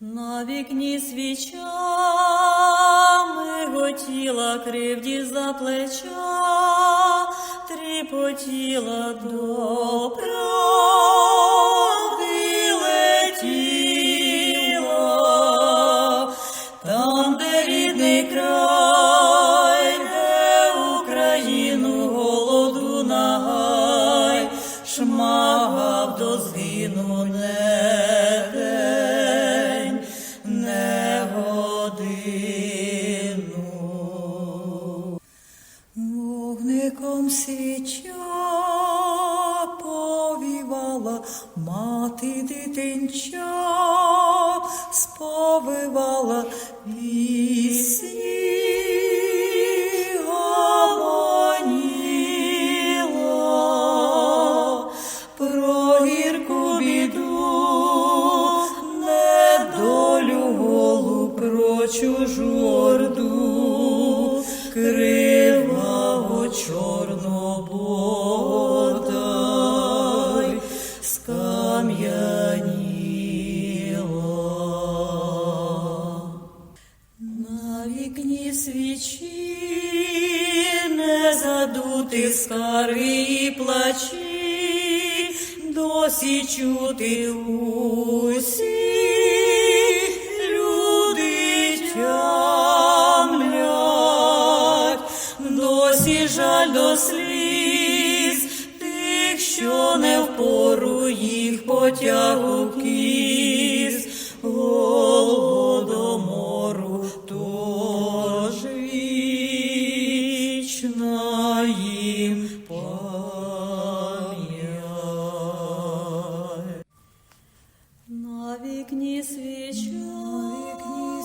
На вікні свічами готіла кривді за плеча, тріпотіла до правди летіла, там, де рідний край, де Україну голоду нагай, шмагав до згину не Вогником свіча повівала мати дитинча, сповивала. Пісні, гомоніла про гірку біду, недолю голу, про чужу криваво чорнободай скам'яніла. На вікні свічі не задути скари плачі, досі чути усі жаль до сліз тих, що не впору їх потягу кіз, голодомору тож вічна їм пам'ять. На вікні свіча, на вікні